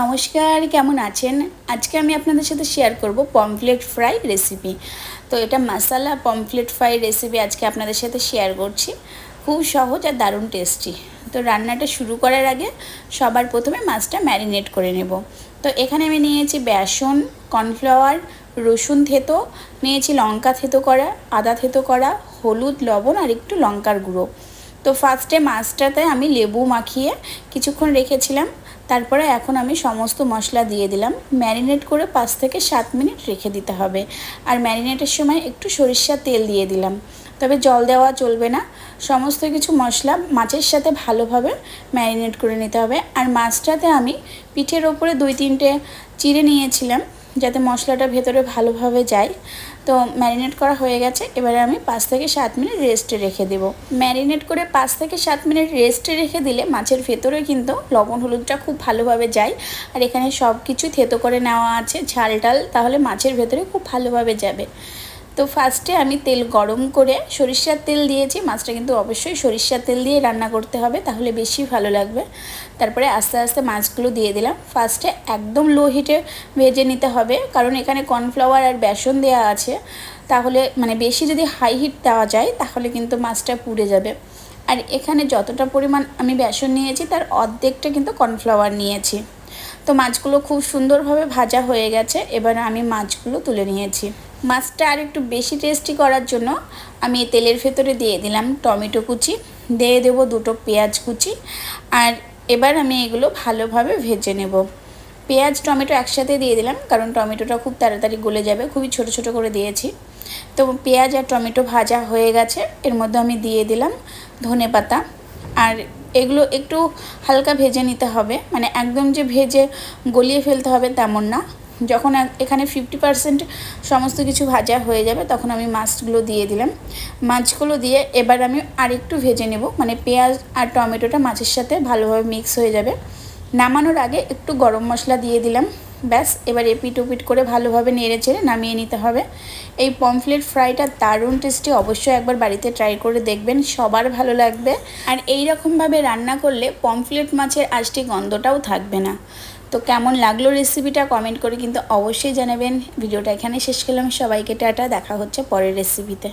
নমস্কার, কেমন আছেন? আজকে আমি আপনাদের সাথে শেয়ার করব পমফ্লেট ফ্রাই রেসিপি তো এটা মশালা পমফ্লেট ফ্রাই রেসিপি আজকে আপনাদের সাথে শেয়ার করছি। খুব সহজ আর দারুণ টেস্টি তো রান্নাটা শুরু করার আগে সবার প্রথমে মাছটা ম্যারিনেট করে নেব। তো এখানে আমি নিয়েছি বেসন কর্নফ্লাওয়ার রসুন থেতো, নিয়েছি লঙ্কা থেতো করা, আদা থেতো করা, হলুদ, লবণ আর একটু লঙ্কার গুঁড়ো। তো ফার্স্টে মাছটাতে আমি লেবু মাখিয়ে কিছুক্ষণ রেখেছিলাম। তারপরে এখন আমি সমস্ত মশলা দিয়ে দিলাম। ম্যারিনেট করে পাঁচ থেকে সাত মিনিট রেখে দিতে হবে। আর ম্যারিনেটের সময় একটু সরিষার তেল দিয়ে দিলাম। তবে জল দেওয়া চলবে না। সমস্ত কিছু মশলা মাছের সাথে ভালোভাবে ম্যারিনেট করে নিতে হবে। আর মাছটাতে আমি পিঠের ওপরে দুই তিনটে চিড়ে নিয়েছিলাম। যাতে মশলাটা ভেতরে ভালোভাবে যায়। তো ম্যারিনেট করা হয়ে গেছে। এবারে আমি পাঁচ থেকে সাত মিনিট রেস্টে রেখে দেব। ম্যারিনেট করে পাঁচ থেকে সাত মিনিট রেস্টে রেখে দিলে মাছের ভেতরে কিন্তু লবণ হলুদটা খুব ভালোভাবে যায়। আর এখানে সব কিছু থেতো করে নেওয়া আছে। ঝাল টাল তাহলে মাছের ভেতরে খুব ভালোভাবে যাবে। তো ফার্স্টে আমি তেল গরম করে সরিষার তেল দিয়েছি। মাছটা কিন্তু অবশ্যই সরিষার তেল দিয়ে রান্না করতে হবে, তাহলে বেশি ভালো লাগবে। তারপরে আস্তে আস্তে মাছগুলো দিয়ে দিলাম। ফার্স্টে একদম লো হিটে ভেজে নিতে হবে, কারণ এখানে কর্নফ্লাওয়ার আর বেসন দেওয়া আছে। তাহলে মানে বেশি যদি হাই হিট দেওয়া যায়, তাহলে কিন্তু মাছটা পুড়ে যাবে। আর এখানে যতটা পরিমাণ আমি বেসন নিয়েছি, তার অর্ধেকটা কিন্তু কর্নফ্লাওয়ার নিয়েছি। তো মাছগুলো খুব সুন্দরভাবে ভাজা হয়ে গেছে, এবার আমি মাছগুলো তুলে নিয়েছি। মাছটা আর একটু বেশি টেস্টি করার জন্য আমি তেলের ভেতরে দিয়ে দিলাম টমেটো কুচি, দিয়ে দেবো দুটো পেঁয়াজ কুচি আর এবার আমি এগুলো ভালোভাবে ভেজে নেব। পেঁয়াজ, টমেটো একসাথে দিয়ে দিলাম কারণ টমেটোটা খুব তাড়াতাড়ি গলে যাবে, খুবই ছোট ছোট করে দিয়েছি। তো পেঁয়াজ আর টমেটো ভাজা হয়ে গেছে, এর মধ্যে আমি দিয়ে দিলাম ধনে পাতা। আর এগুলো একটু হালকা ভেজে নিতে হবে মানে একদম যে ভেজে গলিয়ে ফেলতে হবে তেমন না। যখন এখানে ফিফটি পারসেন্ট সমস্ত কিছু ভাজা হয়ে যাবে, তখন আমি মাছগুলো দিয়ে দিলাম। মাছগুলো দিয়ে এবার আমি আরেকটু ভেজে নেব মানে পেঁয়াজ আর টমেটোটা মাছের সাথে ভালোভাবে মিক্স হয়ে যাবে। নামানোর আগে একটু গরম মশলা দিয়ে দিলাম। ব্যাস, এবার এপিট ওপিট করে ভালোভাবে নেড়ে চেড়ে নামিয়ে নিতে হবে। এই পমফ্লেট ফ্রাইটা দারুণ টেস্টি অবশ্যই একবার বাড়িতে ট্রাই করে দেখবেন, সবার ভালো লাগবে। আর এই রকমভাবে রান্না করলে পমফ্লেট মাছের আজটি গন্ধটাও থাকবে না। তো কেমন লাগল রেসিপিটা কমেন্ট করে কিন্তু অবশ্যই জানাবেন। ভিডিওটা এখানে শেষ করলাম। সবাইকে টাটা। দেখা হচ্ছে পরের রেসিপিতে